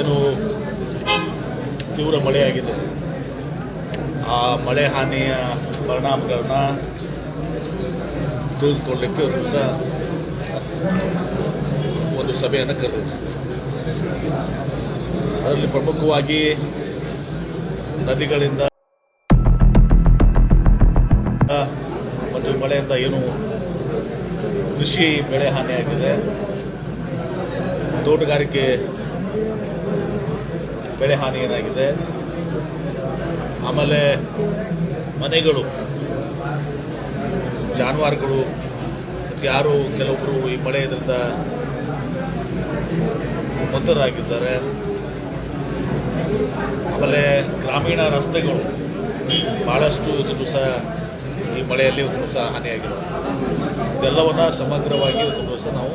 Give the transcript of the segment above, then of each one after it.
ಏನು ತೀವ್ರ ಮಳೆಯಾಗಿದೆ ಆ ಮಳೆ ಹಾನಿಯ ಪರಿಣಾಮಗಳನ್ನ ತಿಳಿದುಕೊಳ್ಳಲಿಕ್ಕೆ ಒಂದು ದಿವಸ, ಒಂದು ಸಭೆಯನ್ನು ಕರೆದಿದೆ ಅದರಲ್ಲಿ ಪ್ರಮುಖವಾಗಿ ನದಿಗಳಿಂದ ಮತ್ತು ಮಳೆಯಿಂದ ಏನು ಕೃಷಿ ಬೆಳೆ ಹಾನಿಯಾಗಿದೆ. ತೋಟಗಾರಿಕೆ ಬೆಳೆ ಹಾನಿ ಏನಾಗಿದೆ ಆಮೇಲೆ ಮನೆಗಳು, ಜಾನುವಾರುಗಳು, ಮತ್ತು ಯಾರು ಕೆಲವೊಬ್ಬರು ಈ ಮಳೆ ಇದರಿಂದ ಮೃತರಾಗಿದ್ದಾರೆ ಆಮೇಲೆ ಗ್ರಾಮೀಣ ರಸ್ತೆಗಳು ಭಾಳಷ್ಟು ಇದನ್ನು ಸಹ ಈ ಮಳೆಯಲ್ಲಿ ಇವತ್ತು ಸಹ ಹಾನಿಯಾಗಿದೆ ಇದೆಲ್ಲವನ್ನ ಸಮಗ್ರವಾಗಿ ಇವತ್ತು ಸಹ ನಾವು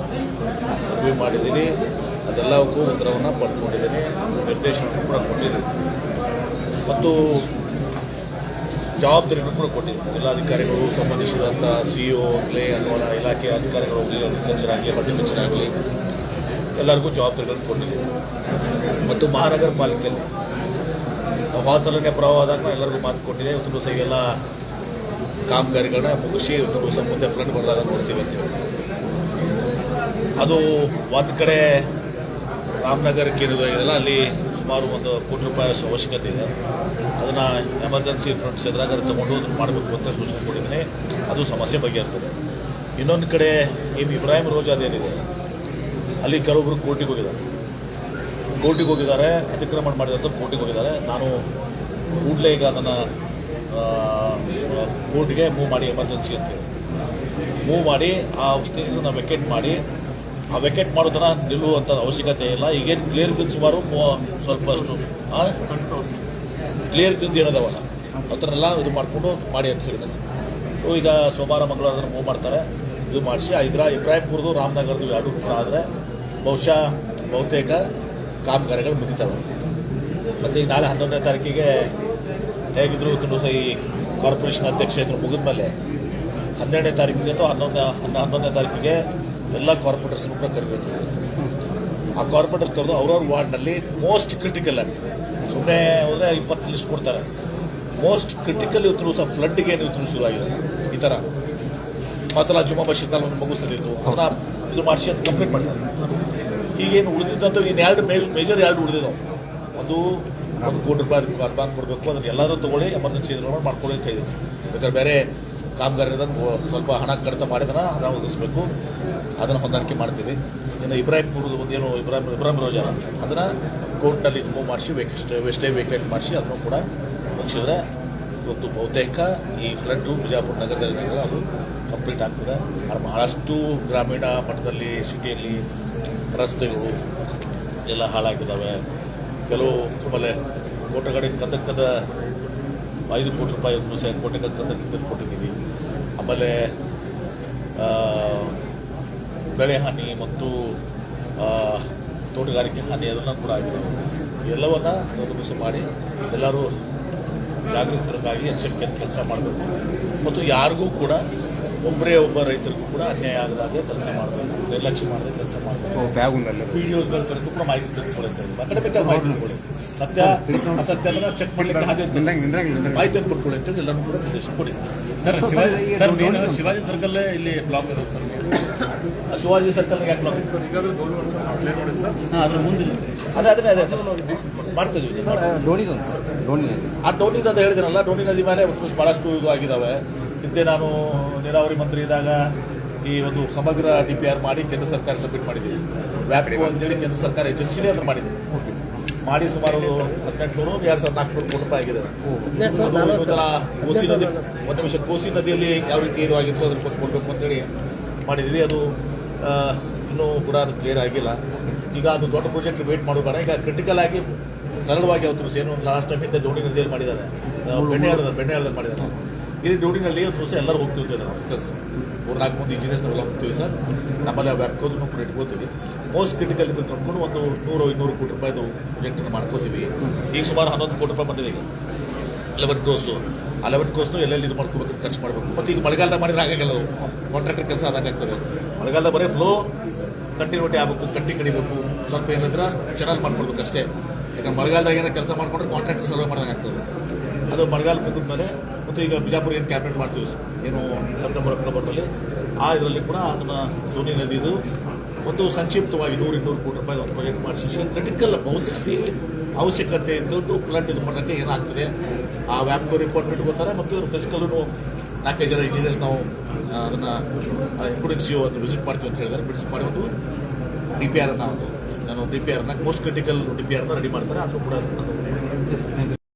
ಮಾಡಿದ್ದೀವಿ. ಅದೆಲ್ಲವಕ್ಕೂ ಉತ್ತರವನ್ನು ಪಡ್ಕೊಂಡಿದ್ದೀನಿ. ನಿರ್ದೇಶನವನ್ನು ಕೂಡ ಕೊಟ್ಟಿದ್ದೀನಿ. ಮತ್ತು ಜವಾಬ್ದಾರಿಯನ್ನು ಕೂಡ ಕೊಟ್ಟಿದ್ದೀನಿ. ಜಿಲ್ಲಾಧಿಕಾರಿಗಳು ಸಂಬಂಧಿಸಿದಂಥ ಸಿ ಇ ಆಗಲಿ ಅಥವಾ ಇಲಾಖೆ ಅಧಿಕಾರಿಗಳು ಹೋಗಲಿ ಆಗಲಿ ಹಾರ್ಟಿಕಲ್ಚರ್ ಆಗಲಿ ಎಲ್ಲರಿಗೂ ಜವಾಬ್ದಾರಿಗಳನ್ನು ಕೊಟ್ಟಿದ್ದೀನಿ. ಮತ್ತು ಮಹಾನಗರ ಪಾಲಿಕೆಯಲ್ಲಿ ವಾಸಲನೆ ಪ್ರವಾಹದಾಗ ಎಲ್ಲರಿಗೂ ಮಾತು ಕೊಟ್ಟಿದೆ. ಇವತ್ತು ದಿವಸ ಎಲ್ಲ ಕಾಮಗಾರಿಗಳನ್ನ ಮುಗಿಸಿ ಇವತ್ತು ದಿವಸ ಮುಂದೆ ಫ್ರಂಟ್ ಬರಲಾಗ ನೋಡ್ತೀವಿ ಅಂತ ಹೇಳಿ ಅದು ಒಂದು ಕಡೆ ರಾಮನಗರಕ್ಕೆ ಏನಿದೆ ಇದೆಲ್ಲ ಅಲ್ಲಿ ಸುಮಾರು ಒಂದು ಕೋಟಿ ರೂಪಾಯಿ ಅವಶ್ಯಕತೆ ಇದೆ. ಅದನ್ನು ಎಮರ್ಜೆನ್ಸಿ ಫಂಡ್ಸ್ ಎದುರಾಗ ತೊಗೊಂಡು ಅದನ್ನು ಮಾಡಬೇಕು ಅಂತ ಸೂಚನೆ ಕೊಟ್ಟಿದ್ದೀನಿ. ಅದು ಸಮಸ್ಯೆ ಬಗೆಹರ್ತದೆ ಇನ್ನೊಂದು ಕಡೆ ಏನು ಇಬ್ರಾಹಿಂ ರೋಜಾದ ಏನಿದೆ ಅಲ್ಲಿ ಕೆಲವೊಬ್ಬರು ಕೋರ್ಟಿಗೆ ಹೋಗಿದ್ದಾರೆ. ಕೋರ್ಟಿಗೆ ಹೋಗಿದ್ದಾರೆ, ಅತಿಕ್ರಮಣ ಮಾಡಿದಂಥ ಕೋರ್ಟಿಗೆ ಹೋಗಿದ್ದಾರೆ. ನಾನು ಕೂಡಲೇ ಈಗ ಅದನ್ನು ಕೋರ್ಟಿಗೆ ಮೂವ್ ಮಾಡಿ ಎಮರ್ಜೆನ್ಸಿ ಅಂತೇಳಿ ಮೂವ್ ಮಾಡಿ, ಆ ಸ್ಟೇಜನ್ನು ವೆಕೆಟ್ ಮಾಡಿ ಆ ವೆಕೆಟ್ ಮಾಡೋ ಥರ ನಿಲ್ಲುವಂಥ ಅವಶ್ಯಕತೆ ಇಲ್ಲ. ಈಗೇನು ಕ್ಲಿಯರ್ ಇದ್ದಿದ್ದು ಸುಮಾರು ಸ್ವಲ್ಪ ಅಷ್ಟು ಕ್ಲಿಯರ್ ಇದ್ದಿದ್ದು ಏನದವಲ್ಲ? ಅದನ್ನೆಲ್ಲ ಇದು ಮಾಡಿಕೊಂಡು ಮಾಡಿ ಅಂತ ಹೇಳಿದ್ದಾರೆ. ಈಗ ಸೋಮವಾರ, ಮಂಗಳವಾರ ಅದನ್ನು ಮೂವ್ ಮಾಡ್ತಾರೆ. ಇದು ಮಾಡಿಸಿ ಆ ಇಬ್ರಾ ಇಬ್ರಾಹಿಂಪುರದು ರಾಮನಗರದು ಎರಡು ಕೂಡ ಆದರೆ ಬಹುಶಃ ಬಹುತೇಕ ಕಾಮಗಾರಿಗಳು ಮುಗಿತವೆ. ಮತ್ತು ಈಗ ನಾಳೆ ಹನ್ನೊಂದನೇ ತಾರೀಕಿಗೆ ಹೇಗಿದ್ರು ಸಹ ಈ ಕಾರ್ಪೊರೇಷನ್ ಅಧ್ಯಕ್ಷ ಇದ್ರು ಮುಗಿದ್ಮೇಲೆ ಹನ್ನೆರಡನೇ ತಾರೀಕಿಗೆ ಅಥವಾ ಹನ್ನೊಂದು ಹನ್ನ ಹನ್ನೊಂದನೇ ತಾರೀಕಿಗೆ ಎಲ್ಲ ಕಾರ್ಪೊರೇಟರ್ಸ್ನು ಕೂಡ ಕರಿಬೇಕು. ಆ ಕಾರ್ಪೊರೇಟರ್ಸ್ ಕರೆದು ಅವ್ರವ್ರ ವಾರ್ಡ್ನಲ್ಲಿ ಮೋಸ್ಟ್ ಕ್ರಿಟಿಕಲ್ ಆಗಿ ಸುಮ್ಮನೆ ಹೋದರೆ ಇಪ್ಪತ್ತು ಲಿಸ್ಟ್ ಕೊಡ್ತಾರೆ. ಮೋಸ್ಟ್ ಕ್ರಿಟಿಕಲ್ ಇವತ್ತು ಸಹ ಫ್ಲಡ್ಗೆ ಇವತ್ತು ಶುರುವಾಗಿದೆ? ಈ ಥರ ಮಾತ್ರ ಜುಮಾ ಬಶೀದ್ನಲ್ಲಿ ಒಂದು ಮುಗಿಸ್ತಿದ್ದು ಅದನ್ನ ಇದು ಮಾಡಿಸಿ ಅದು ಕಂಪ್ಲೀಟ್ ಮಾಡ್ತಾರೆ. ಈಗೇನು ಉಳಿದಿದ್ದಂತ ಇನ್ನು ಎರಡು ಮೇಜರ್ ಎರಡು ಉಳಿದಿದ್ದಾವೆ. ಅದು ಒಂದು ಕೋಟಿ ರೂಪಾಯಿ ಅಡ್ವಾನ್ಸ್ ಕೊಡಬೇಕು, ಅದನ್ನ ಎಲ್ಲರೂ ತಗೊಳ್ಳಿ ಎಮರ್ಜೆನ್ಸಿ ಮಾಡ್ಕೊಳ್ಳಿ ಅಂತ ಹೇಳಿದ್ರು. ಬೇಕಾದ್ರೆ ಬೇರೆ ಕಾಮಗಾರಿದ ಸ್ವಲ್ಪ ಹಣ ಕಡಿತ ಮಾಡಿದ್ರೆ ಅದನ್ನು ಒದಗಿಸ್ಬೇಕು. ಅದನ್ನು ಹೊಂದಾಣಿಕೆ ಮಾಡ್ತೀವಿ. ಇನ್ನು ಇಬ್ರಾಹಿಂಪುರದ ಒಂದೇನು ಇಬ್ರಾಹಿಂ ಇಬ್ರಾಹಿಂ ರೋಜಾನ ಅದನ್ನು ಕೋರ್ಟ್ನಲ್ಲಿ ಮೂವ್ ಮಾಡಿಸಿ ವೇಕೆಸ್ಟ್ ವೆಸ್ಟೇ ವೇಕೆಂಟ್ ಮಾಡಿಸಿ ಅದನ್ನು ಕೂಡ ಮುಗಿಸಿದ್ರೆ ಇವತ್ತು ಬಹುತೇಕ ಈ ಫ್ಲಡ್ಡು ಬಿಜಾಪುರ ನಗರದಲ್ಲಿ ಅದು ಕಂಪ್ಲೀಟ್ ಆಗ್ತದೆ. ಅದು ಬಹಳಷ್ಟು ಗ್ರಾಮೀಣ ಮಟ್ಟದಲ್ಲಿ ಸಿಟಿಯಲ್ಲಿ ರಸ್ತೆಗಳು ಎಲ್ಲ ಹಾಳಾಗಿದ್ದಾವೆ ಕೆಲವು ಆಮೇಲೆ ಕೋಟೆಗಡೆ ಕಂದಕ್ಕದ ಐದು ಕೋಟಿ ರೂಪಾಯಿ ಸಹ ಕೋಟಿ ಕಂದಕ್ಕೆ ಕೊಟ್ಟಿದ್ದೀವಿ. ಆಮೇಲೆ ಬೆಳೆ ಹಾನಿ ಮತ್ತು ತೋಟಗಾರಿಕೆ ಹಾನಿ ಅದನ್ನು ಕೂಡ ಆಗಿದೆ. ಎಲ್ಲವನ್ನ ನಿರ್ಮಿಸಿ ಮಾಡಿ ಎಲ್ಲರೂ ಜಾಗೃತರಾಗಿ ಎಚ್ಚರಿಕೆ ಕೆಲಸ ಮಾಡಬೇಕು. ಮತ್ತು ಯಾರಿಗೂ ಕೂಡ ಒಬ್ಬರೇ ಒಬ್ಬ ರೈತರಿಗೂ ಕೂಡ ಅನ್ಯಾಯ ಆಗದಾಗೆ ಕೆಲಸ ಮಾಡಬೇಕು. ನಿರ್ಲಕ್ಷ್ಯ ಮಾಡದೆ ಕೆಲಸ ಮಾಡಬೇಕು. ಪಿ ಡಿ ಓದ್ಬೇಕು ಕೂಡ ಮಾಹಿತಿ ತಿಳ್ಕೊಳ್ಳುತ್ತೆ. ಬೇಕಾದ ಮಾಹಿತಿ ತಿಳ್ಕೊಳ್ಳಿ ಸತ್ಯ ಅಸತ್ಯ ಚೆಕ್ ಮಾಡ್ಲಿಕ್ಕೆ ಹಾಗೆ ಮಾಹಿತಿಯನ್ನು ಕೊಟ್ಕೊಳ್ಳಿ ಅಂತೇಳಿ ಎಲ್ಲರೂ ಕೂಡ ಕೊಡಿ sir Shivaji sir Shivaji circle ಇಲ್ಲಿ ಬ್ಲಾಕ್ ಇದೆ ಸರ್. ಆ ಶಿವಾಜಿ ಸರ್ಕಲ್ ಯಾಕೆ ಬ್ಲಾಕ್ ಅದ್ರ ಮುಂದಿಲ್ಲ ಸರ್. ಅದೇ ಅದೇ ಅದೇ ಮಾಡ್ತಿದ್ವಿ ಆ ಡೋನಿ ಅಂತ ಹೇಳಿದ್ರಲ್ಲ ಡೋನಿ ನದಿ ಮೇಲೆ ಬಹಳಷ್ಟು ಇದು ಆಗಿದಾವೆ. ಹಿಂದೆ ನಾನು ನೀರಾವರಿ ಮಂತ್ರಿ ಇದ್ದಾಗ ಈ ಒಂದು ಸಮಗ್ರ ಡಿ ಪಿ ಆರ್ ಮಾಡಿ ಕೇಂದ್ರ ಸರ್ಕಾರ ಸಬ್ಮಿಟ್ ಮಾಡಿದ್ದೀವಿ ಅಂತ ಅಂತೇಳಿ ಕೇಂದ್ರ ಸರ್ಕಾರ ಏಜೆನ್ಸಿನೇ ಅದನ್ನು ಮಾಡಿದೆ. ಮಾಡಿ ಸುಮಾರು ಹದಿನೆಂಟುನೂರು ಎರಡು ಸಾವಿರದ ನಾಲ್ಕುನೂರು ಕೋಟಿ ರೂಪಾಯಿ ಆಗಿದೆ ಅದು ಕೋಸಿ ನದಿ ಒಂದು ನಿಮಿಷ ಕೋಸಿ ನದಿಯಲ್ಲಿ ಯಾವ ರೀತಿ ಇದು ಆಗಿತ್ತು ಅದ್ರ ಬಗ್ಗೆ ಕೊಡಬೇಕು ಅಂತೇಳಿ ಮಾಡಿದ್ದೀವಿ ಅದು ಇನ್ನೂ ಕೂಡ ಅದು ಕ್ಲಿಯರ್ ಆಗಿಲ್ಲ. ಈಗ ಅದು ದೊಡ್ಡ ಪ್ರಾಜೆಕ್ಟ್ ವೇಟ್ ಮಾಡೋಬೇಡ ಈಗ ಕ್ರಿಟಿಕಲ್ ಆಗಿ ಸರಳವಾಗಿ ಅವತ್ತು ಏನು ಲಾಸ್ಟ್ ಟೈಮ್ ಹಿಂದೆ ದೋಣಿ ನದಿಯಲ್ಲಿ ಮಾಡಿದ್ದಾರೆ. ಬೆಣ್ಣೆ ಬೆಣ್ಣೆ ಮಾಡಿದ್ದಾರೆ. ಇಲ್ಲಿ ದೋಣಿನಲ್ಲಿ ಒಂದು ದಿವಸ ಎಲ್ಲರೂ ಹೋಗ್ತಿರ್ತಾರೆ ಆಫೀಸರ್ಸ್ ಮೂರು ನಾಲ್ಕು ಮಂದಿ ಇಂಜಿನಿಯರ್ಸ್ ನಾವೆಲ್ಲ ಹೋಗ್ತೀವಿ ಸರ್. ನಮ್ಮಲ್ಲಿ ವ್ಯಾಪ್ಕೋದನ್ನು ಇಟ್ಕೋತೀವಿ ಮೋಸ್ಟ್ ಕ್ರಿಟಿಕಲ್ ಇದ್ದು ಕಟ್ಕೊಂಡು ಒಂದು ನೂರು ಇನ್ನೂರು ಕೋಟಿ ರೂಪಾಯಿದು ಪ್ರಾಜೆಕ್ಟನ್ನು ಮಾಡ್ಕೋತೀವಿ. ಈಗ ಸುಮಾರು ಹನ್ನೊಂದು ಕೋಟಿ ರೂಪಾಯಿ ಬಂದಿದೆ ಈಗ. ಲೆವೆನ್ ಕ್ರೋಸು ಆ ಲೆವೆನ್ ಕ್ರೋಸ್ನು ಎಲ್ಲೆಲ್ಲಿ ಇದು ಮಾಡ್ಕೋಬೇಕು ಖರ್ಚು ಮಾಡಬೇಕು. ಮತ್ತು ಈಗ ಮಳೆಗಾಲದಾಗ ಮಾಡಿದ್ರೆ ಆಗಲ್ಲ ಕಾಂಟ್ರಾಕ್ಟರ್ ಕೆಲಸ ಆದಂಗೆ ಆಗ್ತದೆ. ಮಳೆಗಾಲದಾಗ ಬರೀ ಫ್ಲೋ ಕಂಟಿನ್ಯೂಟಿ ಆಗಬೇಕು ಕಟ್ಟಿ ಕಡಿಬೇಕು. ಸ್ವಲ್ಪ ಏನಂದ್ರೆ ಚೆನ್ನಾಗಿ ಮಾಡ್ಕೊಡ್ಬೇಕು ಅಷ್ಟೇ ಯಾಕಂದ್ರೆ ಮಳೆಗಾಲದಾಗ ಏನೋ ಕೆಲಸ ಮಾಡ್ಕೊಂಡ್ರೆ ಕಾಂಟ್ರಾಕ್ಟರ್ ಸರ್ವೆ ಮಾಡ್ದಂಗೆ ಆಗ್ತದೆ. ಅದು ಮಳೆಗಾಲ ಮುಗಿದ ಮೇಲೆ ಮತ್ತು ಈಗ ಬಿಜಾಪುರ ಏನು ಕ್ಯಾಬಿನೆಟ್ ಮಾಡ್ತೀವಿ, ಏನು ಸೆಪ್ಟೆಂಬರ್ ಅಕ್ಟೋಬರ್ನಲ್ಲಿ ಆ ಇದರಲ್ಲಿ ಕೂಡ ಅದನ್ನು ಧೋನಿ ನದಿದು ಒಂದು ಸಂಕ್ಷಿಪ್ತವಾಗಿ ನೂರು ಇನ್ನೂರು ಕೋಟಿ ರೂಪಾಯಿ ಒಂದು ಪ್ರಾಜೆಕ್ಟ್ ಮಾಡಿಸಿ ಕ್ರಿಟಿಕಲ್ ಬಹುತೇಕ ಅವಶ್ಯಕತೆ ಇದ್ದದ್ದು ಫ್ಲಡ್ ಇದು ಮಾಡೋಕ್ಕೆ ಏನಾಗ್ತದೆ? ಆ ವ್ಯಾಪ್ಕೋ ರಿಪೋರ್ಟ್ ಇಟ್ಕೋತಾರೆ ಮತ್ತು ಇವರು ಫಿಸಿಕಲ್ಲೂ ನಾಲ್ಕೈದು ಜನ ಇಂಜಿನಿಯರ್ಸ್ ನಾವು ಅದನ್ನು ಅದನ್ನ ಇನ್ಕ್ಲೂಡಿಂಗ್ ಸಿ ಒಂದು ವಿಸಿಟ್ ಮಾಡ್ತೀವಿ ಅಂತ ಹೇಳಿದ್ದಾರೆ. ವಿಸಿಟ್ ಮಾಡಿ ಒಂದು ಡಿ ಪಿ ಆರ್ ಅನ್ನ ಒಂದು, ನಾನು ಡಿ ಪಿ ಆರ್ನ ಮೋಸ್ಟ್ ಕ್ರಿಟಿಕಲ್ ಡಿ ಪಿ ಆರ್ನ ರೆಡಿ ಮಾಡ್ತಾರೆ. ಅದು ಕೂಡ